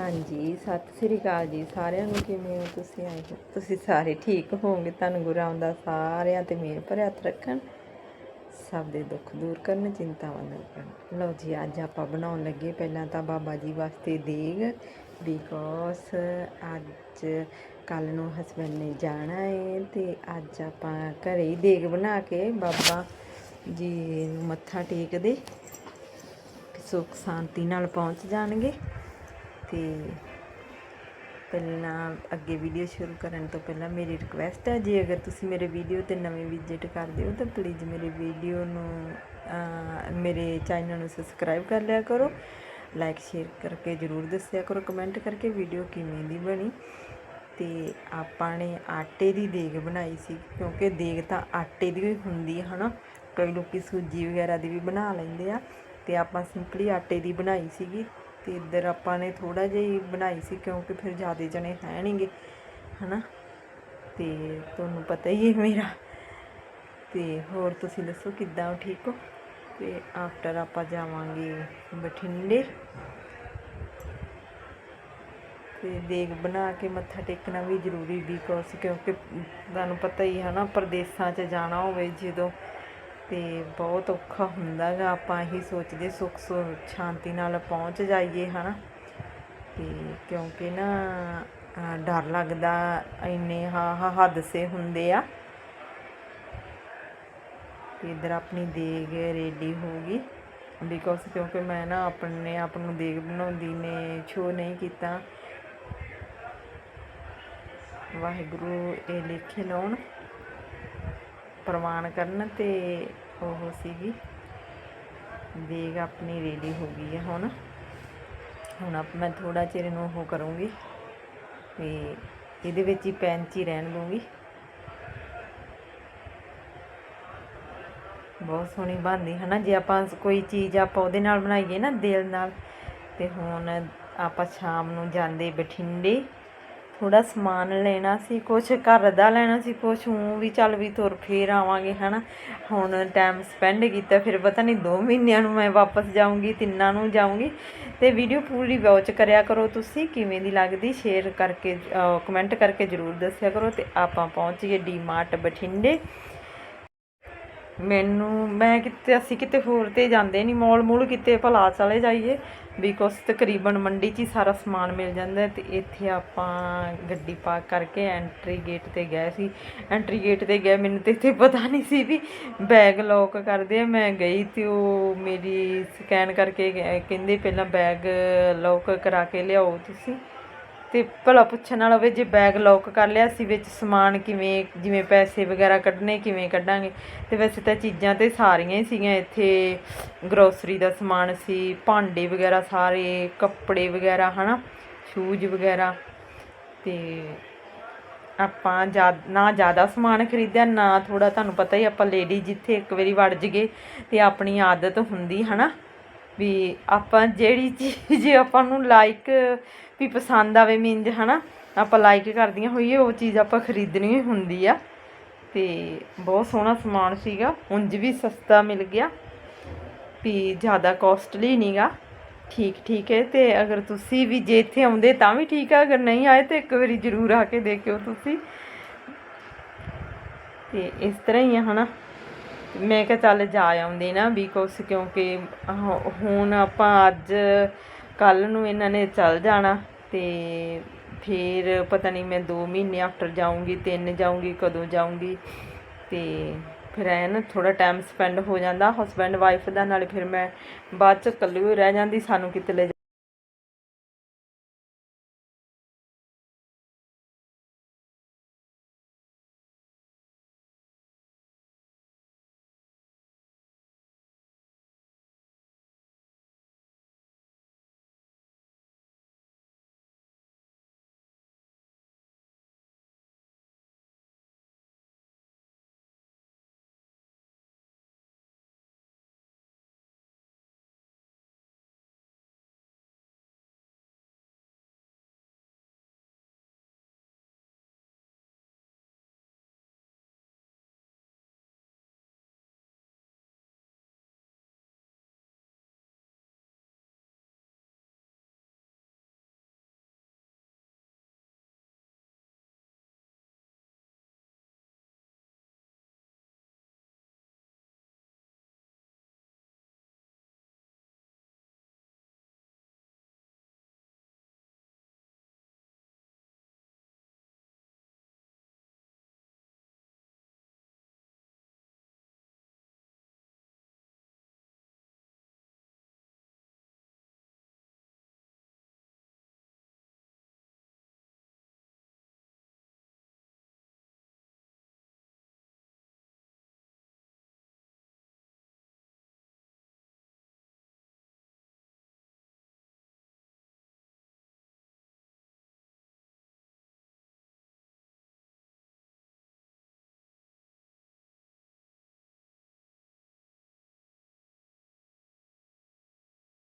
ਹਾਂਜੀ, ਸਤਿ ਸ੍ਰੀ ਅਕਾਲ ਜੀ ਸਾਰਿਆਂ ਨੂੰ, ਕਿਵੇਂ ਹੋ ਤੁਸੀਂ ਆਏ ਹੋ? ਤੁਸੀਂ ਸਾਰੇ ਠੀਕ ਹੋਵੋਗੇ? ਤੁਹਾਨੂੰ ਗੁਰੂ ਰਾਮਦਾਸ ਸਾਰਿਆਂ ਤੇ ਮਿਹਰ ਭਰਿਆ ਹੱਥ ਰੱਖਣ। ਸਭ ਦੇ ਦੁੱਖ ਦੂਰ ਕਰਨ, ਚਿੰਤਾਵਾਂ ਦੂਰ ਕਰਨ। ਲਓ ਜੀ, ਅੱਜ ਆਪਾਂ ਬਣਾਉਣ ਲੱਗੇ ਪਹਿਲਾਂ ਤਾਂ ਬਾਬਾ ਜੀ ਵਾਸਤੇ ਦੇਗ ਬਿਕੋਸ ਅੱਜ ਕੱਲ ਨੂੰ ਹਸਬੰਡ ਨੇ ਜਾਣਾ ਏ ਤੇ ਅੱਜ ਆਪਾਂ ਘਰੇ ਹੀ ਦੇਗ ਬਣਾ ਕੇ ਬਾਬਾ ਜੀ ਨੂੰ ਮੱਥਾ ਟੇਕਦੇ। ਸੁੱਖ ਸ਼ਾਂਤੀ ਨਾਲ ਪਹੁੰਚ ਜਾਣਗੇ। ਤੇ ਪਹਿਲਾਂ ਅੱਗੇ ਵੀਡੀਓ ਸ਼ੁਰੂ ਕਰਨ ਤੋਂ ਪਹਿਲਾਂ ਮੇਰੀ ਰਿਕੁਐਸਟ ਹੈ ਜੇ ਅਗਰ ਤੁਸੀਂ ਮੇਰੇ ਵੀਡੀਓ ਤੇ ਨਵੇਂ ਵਿਜ਼ਿਟ ਕਰਦੇ ਹੋ ਤਾਂ ਪਲੀਜ਼ ਮੇਰੇ ਵੀਡੀਓ ਨੂੰ ਮੇਰੇ ਚੈਨਲ ਨੂੰ ਸਬਸਕ੍ਰਾਈਬ ਕਰ ਲਿਆ ਕਰੋ। ਲਾਈਕ ਸ਼ੇਅਰ ਕਰਕੇ ਜਰੂਰ ਦੱਸਿਆ ਕਰੋ ਕਮੈਂਟ ਕਰਕੇ ਵੀਡੀਓ ਕਿਵੇਂ ਦੀ ਬਣੀ। ਤੇ ਆਪਾਂ ਨੇ ਆਟੇ ਦੀ ਦੇਗ ਬਣਾਈ ਸੀ, ਕਿਉਂਕਿ ਦੇਗ ਤਾਂ ਆਟੇ ਦੀ ਹੀ ਹੁੰਦੀ ਹੈ ਹਨਾ? ਕਈ ਲੋਕੀ ਸੂਜੀ ਵਗੈਰਾ ਦੀ ਵੀ ਬਣਾ ਲੈਂਦੇ ਆ। ਤੇ ਆਪਾਂ ਸਿੰਪਲੀ ਆਟੇ ਦੀ ਬਣਾਈ ਸੀਗੀ। ਤੇ ਇੱਧਰ ਆਪਾਂ ਨੇ ਥੋੜਾ ਜਿਹਾ ਬਣਾਈ ਸੀ ਕਿਉਂਕਿ ਫਿਰ ਜ਼ਿਆਦਾ ਜਣੇ ਹੈ ਨਹੀਂਗੇ, ਹਨਾ? ਤੇ ਤੁਹਾਨੂੰ ਪਤਾ ਹੀ ਹੈ ਮੇਰਾ। ਤੇ ਹੋਰ ਤੁਸੀਂ ਦੱਸੋ ਕਿੱਦਾਂ ਹੋ, ਠੀਕ ਹੋ? ਤੇ ਆਫਟਰ ਆਪਾਂ ਜਾਵਾਂਗੇ ਬਠਿੰਡੇ। ਤੇ ਦੇਗ ਬਣਾ ਕੇ ਮੱਥਾ ਟੇਕਣਾ ਵੀ ਜ਼ਰੂਰੀ ਬਿਕੋਜ਼ ਕਿਉਂਕਿ ਤੁਹਾਨੂੰ ਪਤਾ ਹੀ ਹੈ ਨਾ, ਪ੍ਰਦੇਸਾਂ 'ਚ ਜਾਣਾ ਹੋਵੇ ਜਦੋਂ ਤੇ ਬਹੁਤ ਔਖਾ ਹੁੰਦਾ ਗਾ, ਆਪਾਂ ਇਹੀ ਸੋਚਦੇ ਸੁੱਖ ਸੁ, ਸ਼ਾਂਤੀ ਨਾਲ ਪਹੁੰਚ ਜਾਈਏ, ਹਨਾ? ਤੇ ਕਿਉਂਕਿ ਨਾ ਡਰ ਲੱਗਦਾ, ਇੰਨੇ ਹਾਂ ਹਾਦਸੇ ਹੁੰਦੇ ਆ। ਤੇ ਇਧਰ ਆਪਣੀ ਦੇਗ ਰੈਡੀ ਹੋ ਗਈ। ਬਿਕੋਜ਼ ਕਿਉਂਕਿ ਮੈਂ ਨਾ ਆਪਣੇ ਆਪ ਨੂੰ ਦੇਗ ਬਣਾਉਂਦੀ ਨੇ ਸ਼ੋ ਨਹੀਂ ਕੀਤਾ। ਵਾਹਿਗੁਰੂ ਇਹ ਲਿਖੇ ਲਾਉਣ। ਪ੍ਰਵਾਨ ਕਰਨ ਤੇ ਉਹ ਸੀਗੀ। ਦੇਗ ਆਪਣੀ ਰੈਡੀ ਹੋ ਗਈ ਹੈ ਹੁਣ। ਹੁਣ ਆਪ ਮੈਂ ਥੋੜਾ ਚਿਰ ਇਹਨੂੰ ਉਹ ਕਰੂੰਗੀ ਤੇ ਇਹਦੇ ਵਿੱਚ ਹੀ ਪੈਨ ਹੀ ਰਹਿਣ ਦੂੰਗੀ ਬਹੁਤ ਸੋਹਣੀ ਬਣਦੀ ਹੈ ਨਾ ਜੇ ਆਪਾਂ ਕੋਈ ਚੀਜ਼ ਆਪਾਂ ਉਹਦੇ ਨਾਲ ਬਣਾਈਏ ਨਾ ਦਿਲ ਨਾਲ, ਤੇ ਹੁਣ ਆਪਾਂ ਸ਼ਾਮ ਨੂੰ ਜਾਂਦੇ ਬਠਿੰਡੇ ਥੋੜਾ ਸਮਾਨ ਲੈਣਾ ਸੀ, ਕੁਛ ਘਰ ਦਾ ਲੈਣਾ ਸੀ, ਕੁਛ ਹੂੰ ਵੀ ਚੱਲ ਵੀ ਤੁਰ ਫੇਰ ਆਵਾਂਗੇ, ਹਨਾ। ਹੁਣ ਟਾਈਮ ਸਪੈਂਡ ਕੀਤਾ, ਫਿਰ ਪਤਾ ਨਹੀਂ 2 ਮਹੀਨਿਆਂ ਨੂੰ ਮੈਂ ਵਾਪਸ ਜਾਊਂਗੀ, ਤਿੰਨਾਂ ਨੂੰ ਜਾਊਂਗੀ। ਤੇ ਵੀਡੀਓ ਪੂਰੀ ਵਾਚ ਕਰਿਆ ਕਰੋ ਤੁਸੀਂ, ਕਿਵੇਂ ਦੀ ਲੱਗਦੀ ਸ਼ੇਅਰ ਕਰਕੇ ਕਮੈਂਟ ਕਰਕੇ ਜਰੂਰ ਦੱਸਿਆ ਕਰੋ। ਤੇ ਆਪਾਂ ਪਹੁੰਚ ਗਏ ਡੀ ਮਾਰਟ ਬਠਿੰਡੇ। ਮੈਨੂੰ, ਮੈਂ ਕਿਤੇ, ਅਸੀਂ ਕਿਤੇ ਹੋਰ ਤੇ ਜਾਂਦੇ ਨਹੀਂ ਮੌਲ ਮੂਲ ਕਿਤੇ ਭਲਾ ਚਲੇ ਜਾਈਏ ਬਿਕੋਜ਼ ਤਕਰੀਬਨ ਮੰਡੀ 'ਚ ਹੀ ਸਾਰਾ ਸਮਾਨ ਮਿਲ ਜਾਂਦਾ ਹੈ ਤੇ ਇੱਥੇ ਆਪਾਂ ਗੱਡੀ ਪਾਰਕ ਕਰਕੇ ਐਂਟਰੀ ਗੇਟ ਤੇ ਗਏ ਸੀ। ਐਂਟਰੀ ਗੇਟ ਤੇ ਗਏ, ਮੈਨੂੰ ਤੇ ਇੱਥੇ ਪਤਾ ਨਹੀਂ ਸੀ ਵੀ ਬੈਗ ਲੋਕ ਕਰਦੇ ਆ, ਮੈਂ ਗਈ ਤੇ ਉਹ ਮੇਰੀ ਸਕੈਨ ਕਰਕੇ ਕਹਿੰਦੇ ਪਹਿਲਾਂ ਬੈਗ ਲੋਕ ਕਰਾ ਕੇ ਲਿਆਓ ਤੁਸੀਂ। ਤੇ ਭਲਾ ਪੁੱਛਣ ਵਾਲਾ ਹੋਵੇ ਜੇ ਬੈਗ ਲੋਕ ਕਰ ਲਿਆ ਸੀ, ਵਿੱਚ ਸਮਾਨ ਕਿਵੇਂ, ਜਿਵੇਂ ਪੈਸੇ ਵਗੈਰਾ ਕੱਢਣੇ, ਕਿਵੇਂ ਕੱਢਾਂਗੇ? ਤੇ ਵੈਸੇ ਤਾਂ ਚੀਜ਼ਾਂ ਤੇ ਸਾਰੀਆਂ ਹੀ ਸੀਗੀਆਂ। ਇੱਥੇ ਗਰੋਸਰੀ ਦਾ ਸਮਾਨ ਸੀ, ਭਾਂਡੇ ਵਗੈਰਾ ਸਾਰੇ, ਕੱਪੜੇ ਵਗੈਰਾ, ਹਨਾ? ਸ਼ੂਜ਼ ਵਗੈਰਾ। ਤੇ ਆਪਾਂ ਜ਼ਿਆ- ਨਾ ਜ਼ਿਆਦਾ ਸਮਾਨ ਖਰੀਦਿਆ, ਨਾ ਥੋੜਾ ਤੁਹਾਨੂੰ ਪਤਾ ਹੀ ਆਪਾਂ ਲੇਡੀ ਜਿੱਥੇ ਇੱਕ ਵਾਰੀ ਵੜ ਜਗੇ ਤੇ ਆਪਣੀ ਆਦਤ ਹੁੰਦੀ, ਹਨਾ? ਵੀ ਆਪਾਂ ਜਿਹੜੀ ਚੀਜ਼ ਆਪਾਂ ਨੂੰ ਲਾਈਕ ਵੀ ਪਸੰਦ ਆਵੇ ਮੀਨਜ ਹਨਾ, ਆਪਾਂ ਲਾਈਕ ਕਰਦੀਆਂ, ਹੋਈਏ, ਉਹ ਚੀਜ਼ ਆਪਾਂ ਖਰੀਦਣੀ ਹੁੰਦੀ ਆ। ਤੇ ਬਹੁਤ ਸੋਹਣਾ ਸਮਾਨ ਸੀਗਾ, ਉਂਝ ਵੀ ਸਸਤਾ ਮਿਲ ਗਿਆ। ਵੀ ਜ਼ਿਆਦਾ ਕੋਸਟਲੀ ਨਹੀਂਗਾ ਠੀਕ ਠੀਕ ਹੈ, ਤੇ ਅਗਰ ਤੁਸੀਂ ਵੀ ਜੇ ਇੱਥੇ ਆਉਂਦੇ ਤਾਂ ਵੀ ਠੀਕ ਆ, ਅਗਰ ਨਹੀਂ ਆਏ ਤਾਂ ਇੱਕ ਵਾਰੀ ਜ਼ਰੂਰ ਆ ਕੇ ਦੇਖਿਓ ਤੁਸੀਂ। ਤੇ ਇਸ ਤਰ੍ਹਾਂ ਹੀ ਆ, ਹਨਾ। ਮੈਂ ਕਿਹਾ ਚੱਲ ਜਾ ਆਉਂਦੀ ਨਾ ਬਿਕੋਜ਼ ਕਿਉਂਕਿ ਹੁਣ ਆਪਾਂ ਅੱਜ ਕੱਲ ਨੂੰ ਇਹਨਾਂ ਨੇ ਚੱਲ ਜਾਣਾ ਤੇ ਫਿਰ ਪਤਾ ਨਹੀਂ ਮੈਂ 2 ਮਹੀਨੇ ਆਫਟਰ ਜਾਊਂਗੀ, ਤਿੰਨ ਜਾਊਂਗੀ, ਕਦੋਂ ਜਾਊਂਗੀ ਤੇ ਫਿਰ ਐ ਨਾ ਥੋੜਾ ਟਾਈਮ ਸਪੈਂਡ ਹੋ ਜਾਂਦਾ ਹਸਬੈਂਡ ਵਾਈਫ ਦਾ, ਨਾਲੇ ਫਿਰ ਮੈਂ ਬਾਅਦ ਚ ਇਕੱਲੀ ਰਹਿ ਜਾਂਦੀ, ਸਾਨੂੰ ਕਿਤੇ ਲੈ